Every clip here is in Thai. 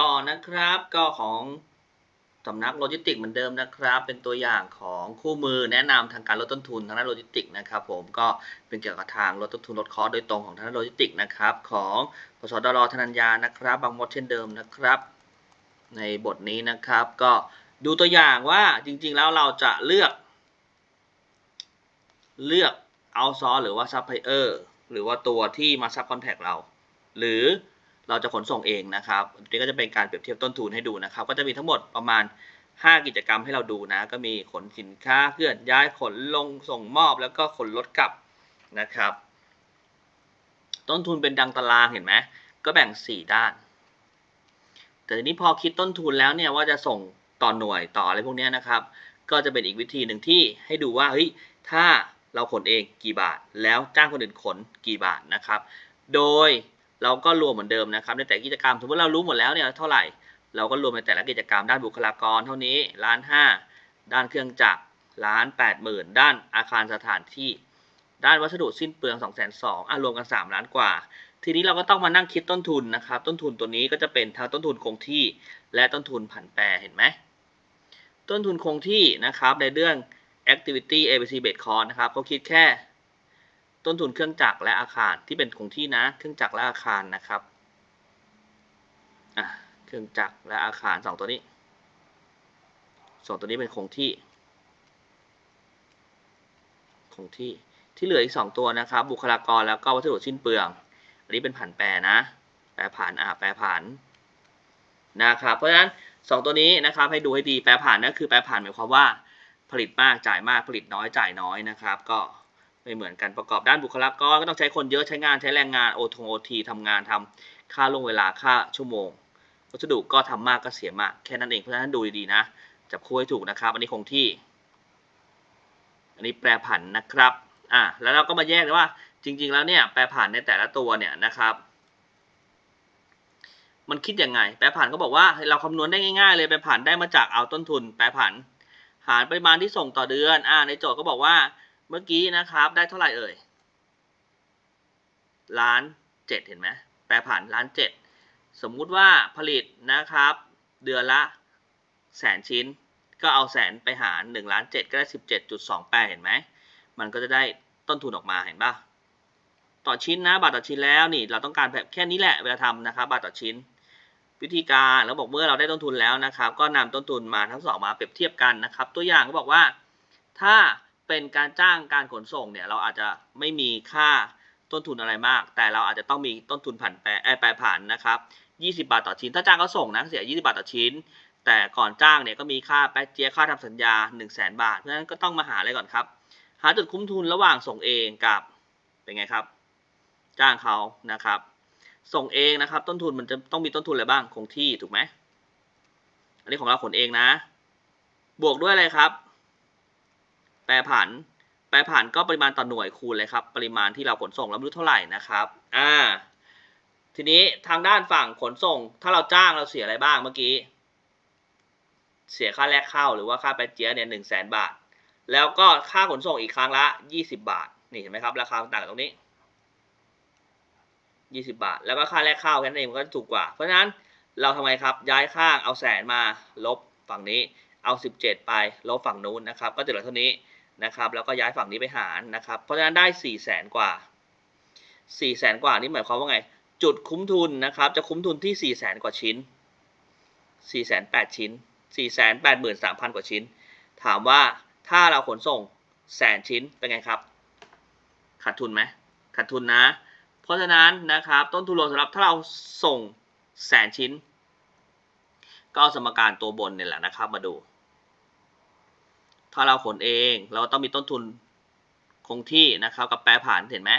ต่อนะครับก็ของสำนักโลจิสติกเหมือนเดิมนะครับ เป็นตัวอย่างของคู่มือแนะนำทางการลดต้นทุนทางด้านโลจิสติกนะครับ ผมก็เป็นเกี่ยวกับทางลดต้นทุนลดคอสโดยตรงของทางด้านโลจิสติกนะครับ ของปสดรธนัญญานะครับ บางมดเช่นเดิมนะครับ ในบทนี้นะครับ ก็ดูตัวอย่างว่าจริงๆแล้วเราจะเลือก เลือกเอาซอหรือว่าซัพพลายเออร์หรือว่าตัวที่มาซับคอนแทคเรา หรือ เราจะขนส่งเองนะครับอันนี้ก็จะเป็นการเปรียบเทียบต้นทุนให้ดูนะครับ ก็จะมีทั้งหมดประมาณ 5 กิจกรรมให้เราดูนะ ก็มีขนสินค้าเคลื่อนย้ายขนลงส่งมอบ แล้วก็ขนรถกลับนะครับ ต้นทุนเป็นดังตารางเห็นไหมก็แบ่ง 4 ด้าน แต่ทีนี้พอคิดต้นทุนแล้วเนี่ยว่าจะส่งต่อหน่วยต่ออะไรพวกนี้นะครับ ก็จะเป็นอีกวิธีหนึ่งที่ให้ดูว่าเฮ้ยถ้าเราขนเองกี่บาท แล้วจ้างคนอื่นขนกี่บาทนะครับ โดย เราก็รวมเหมือนเดิมนะครับในแต่กิจกรรมสมมติเรารู้หมดแล้วเนี่ยเท่าไหร่ เราก็รวมในแต่ละกิจกรรมด้านบุคลากรเท่านี้ล้านห้าด้านเครื่องจักรล้านแปดหมื่นด้านอาคารสถานที่ ด้านวัสดุสิ้นเปลือง2องแสนสองอะรวมกัน 3 ล้านกว่า ทีนี้เราก็ต้องมานั่งคิดต้นทุนนะครับ ต้นทุนตัวนี้ก็จะเป็นทั้งต้นทุนคงที่ และต้นทุนผันแปรเห็นไหมต้นทุนคงที่นะครับในเรื่อง activity ABC based cost นะครับเขาคิดแค่ ต้นทุนเครื่องจักรและอาคารที่เป็นคงที่นะ เครื่องจักรและอาคารนะครับเครื่องจักรและอาคารสองตัวนี้สองตัวนี้เป็นคงที่ คงที่ที่เหลืออีกสองตัวนะครับ บุคลากรแล้วก็วัสดุสิ้นเปลือง อันนี้เป็นผันแปรนะ แปรผันอ่าแปรผันนะครับ เพราะฉะนั้นสองตัวนี้นะครับให้ดูให้ดีแปรผันนั่นคือแปรผันหมายความว่าผลิตมากจ่ายมากผลิตน้อยจ่ายน้อยนะครับ ก็ ไม่เหมือนกันประกอบด้านบุคลากรก็ต้องใช้คนเยอะใช้งานใช้แรงงานโอทงโอทีทำงานทำค่าลงเวลาค่าชั่วโมง วัสดุก็ทำมากก็เสียมากแค่นั้นเองเพราะฉะนั้นดูดีๆนะจับคู่ให้ถูกนะครับ อันนี้คงที่ อันนี้แปรผันนะครับอะแล้วเราก็มาแยกเลยว่าจริง ๆ แล้วเนี่ยแปรผันในแต่ละตัวเนี่ยนะครับ มันคิดยังไง แปรผันก็บอกว่าเราคำนวณได้ง่ายๆ เลยแปรผันได้มาจากเอาต้นทุน แปรผัน หารปริมาณที่ส่งต่อเดือนอ่าในโจทย์ก็บอกว่า เมื่อกี้นะครับได้เท่าไหร่เอ่ยล้านเจ็ดเห็นไหมแปรผันล้านเจ็ดสมมุติว่าผลิตนะครับ เดือนละแสนชิ้น ก็เอาแสนไปหาร1ล้าน7ก็ได้ 17.28 เห็นไหม มันก็จะได้ต้นทุนออกมาเห็นปะต่อชิ้นนะ บาทต่อชิ้นแล้วนี่ เราต้องการแบบแค่นี้แหละเวลาทำนะครับ บาทต่อชิ้น วิธีการแล้วบอกเมื่อเราได้ต้นทุนแล้วนะครับ ก็นำต้นทุนมาทั้งสองมาเปรียบเทียบกันนะครับ ตัวอย่างก็บอกว่า ถ้า เป็นการจ้างการขนส่งเนี่ยเราอาจจะไม่มีค่าต้นทุนอะไรมาก แต่เราอาจจะต้องมีต้นทุนผันแปรแปรผันนะครับ 20 บาทต่อชิ้น ถ้าจ้างเขาส่งนะเสีย 20 บาทต่อชิ้น แต่ก่อนจ้างเนี่ยก็มีค่าแป๊เจียค่าทำสัญญา 1 0 0 0 0แบาท เพราะฉะนั้นก็ต้องมาหาอะไรก่อนครับ หาจุดคุ้มทุนระหว่างส่งเองกับเป็นไงครับ จ้างเขานะครับ ส่งเองนะครับ ต้นทุนมันจะต้องมีต้นทุนอะไรบ้างคงที่ถูกไหมอันนี้ของเราขนเองนะ บวกด้วยอะไรครับ แปรผัน แปรผันก็ปริมาณต่อหน่วยคูณเลยครับ ปริมาณที่เราขนส่งแล้วไม่รู้เท่าไหร่นะครับ อ่า ทีนี้ทางด้านฝั่งขนส่ง ถ้าเราจ้างเราเสียอะไรบ้างเมื่อกี้ เสียค่าแรกเข้าหรือว่าค่าแปดเจียเนี่ยหนึ่งแสนบาท แล้วก็ค่าขนส่งอีกครั้งละยี่สิบาท นี่เห็นไหมครับ ราคาต่างกันตรงนี้ยี่สิบาท แล้วก็ค่าแรกเข้าแค่นั้นเองมันก็ถูกกว่า เพราะฉะนั้นเราทำไงครับ ย้ายข้างเอาแสนมาลบฝั่งนี้เอาสิบเจ็ดไปลบฝั่งนู้นนะครับ ก็จะเหลือเท่านี้ นะครับแล้วก็ย้ายฝั่งนี้ไปหารนะครับเพราะฉะนั้นได้สี่แสนกว่าสี่แสนกว่านี่หมายความว่าไง จุดคุ้มทุนนะครับจะคุ้มทุนที่สี่แสนกว่าชิ้นสี่แสนแปดชิ้นสี่แสนแปดหมื่นสามพันกว่าชิ้น ถามว่าถ้าเราขนส่งแสนชิ้นเป็นไงครับขาดทุนไหมขาดทุนนะ เพราะฉะนั้นนะครับต้นทุนรวมสำหรับถ้าเราส่งแสนชิ้น ก็เอาสมการตัวบนเนี่ยแหละนะครับมาดู ถ้าเราขนเอง เราต้องมีต้นทุนคงที่นะครับ กับแปรผันเห็นไหม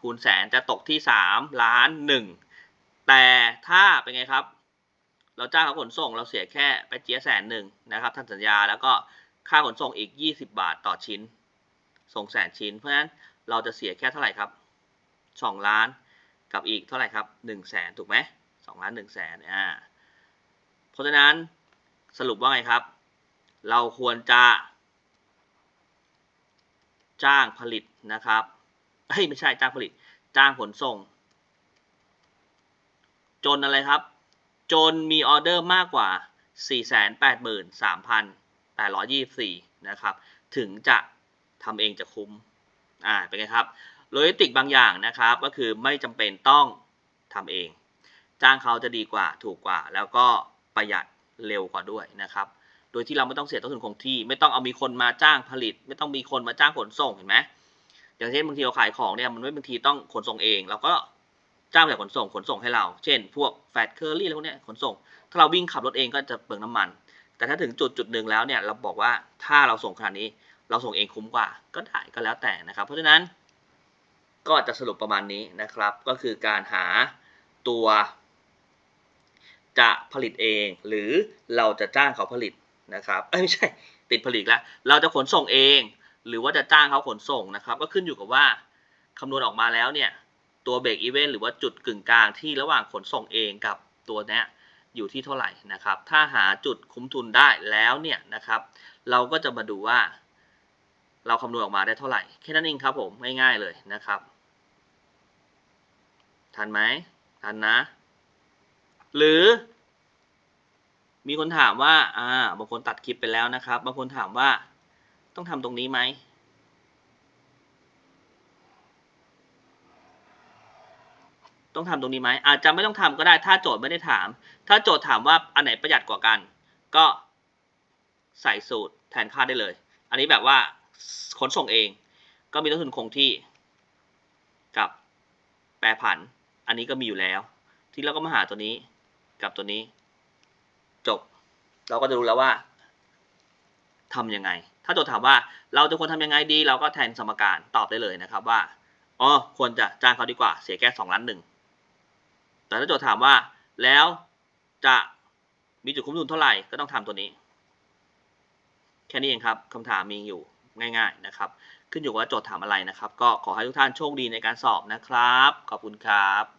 คูณแสนจะตกที่ 3 ล้าน 1 แต่ถ้าเป็นไงครับ เราจ้างเขาขนส่งเราเสียแค่ไปเจียแสนหนึ่งนะครับท่านสัญญาแล้วก็ค่าขนส่งอีก 20 บาทต่อชิ้น ส่งแสนชิ้น เพราะฉะนั้นเราจะเสียแค่เท่าไหร่ครับ2ล้านกับอีกเท่าไหร่ครับ1แสนถูกไหม2ล้าน1แสนอ่าเพราะฉะนั้นสรุปว่าไงครับ เราควรจะ จ้างผลิตนะครับเฮ้ยไม่ใช่จ้างผลิต จ้างขนส่ง จนอะไรครับ จนมีออเดอร์มากกว่า 483,824 นะครับ ถึงจะทำเองจะคุ้ม อ่า เป็นไงครับ โลจิสติกบางอย่างนะครับ ก็คือไม่จำเป็นต้องทำเอง จ้างเขาจะดีกว่า ถูกกว่า แล้วก็ประหยัดเร็วกว่าด้วยนะครับ ยที่เราไม่ต้องเสียต้นทุนคงที่ ไม่ต้องเอามีคนมาจ้างผลิต ไม่ต้องมีคนมาจ้างขนส่งเห็นไหมอย่างเช่นบางทีเราขายของเนี่ยมันไม่บางทีต้องขนส่งเองเราก็จ้างแบบขนส่งขนส่งให้เรา เช่น พวกแฟดเคอรี่อะไรพวกเนี้ยขนส่ง ถ้าเราวิ่งขับรถเองก็จะเปลืองน้ำมัน แต่ถ้าถึงจุดจุดหนึ่งแล้วเนี่ยเราบอกว่าถ้าเราส่งขนาดนี้ เราส่งเองคุ้มกว่า ก็ได้ก็แล้วแต่นะครับ เพราะฉะนั้น ก็จะสรุปประมาณนี้นะครับ ก็คือการหาตัว จะผลิตเอง หรือเราจะจ้างเขาผลิต นะครับเอ้ยไม่ใช่ติดผลิตแล้วเราจะขนส่งเอง หรือว่าจะจ้างเขาขนส่งนะครับ ก็ขึ้นอยู่กับว่าคำนวณออกมาแล้วเนี่ยตัวเบรกอีเวนต์หรือว่าจุดกึ่งกลางที่ระหว่างขนส่งเองกับตัวเนี้ยอยู่ที่เท่าไหร่นะครับ ถ้าหาจุดคุ้มทุนได้แล้วเนี่ยนะครับ เราก็จะมาดูว่า เราคำนวณออกมาได้เท่าไหร่แค่นั้นเองครับผมง่ายๆเลยนะครับทันไหมทันนะ หรือ มีคนถามว่า อ่า บางคนตัดคลิปไปแล้วนะครับ บางคนถามว่า ต้องทำตรงนี้ไหม ต้องทำตรงนี้ไหม อาจจะไม่ต้องทำก็ได้ ถ้าโจทย์ไม่ได้ถาม ถ้าโจทย์ถามว่าอันไหนประหยัดกว่ากัน ก็ใส่สูตรแทนค่าได้เลย อันนี้แบบว่าขนส่งเอง ก็มีต้นทุนคงที่ กับแปรผัน อันนี้ก็มีอยู่แล้ว ที่เราก็มาหาตัวนี้กับตัวนี้ จบ เราก็จะรู้แล้วว่าทำยังไง ถ้าโจทย์ถามว่าเราจะควรทำยังไงดี เราก็แทนสมการตอบได้เลยนะครับว่าอ๋อควรจะจ้างเขาดีกว่าเสียแค่สองล้านหนึ่งแต่ถ้าโจทย์ถามว่าแล้วจะมีจุดคุ้มทุนเท่าไหร่ก็ต้องทำตัวนี้ แค่นี้เองครับคำถามมีอยู่ง่าย ๆนะครับ ขึ้นอยู่กับว่าโจทย์ถามอะไรนะครับ ก็ขอให้ทุกท่านโชคดีในการสอบนะครับ ขอบคุณครับ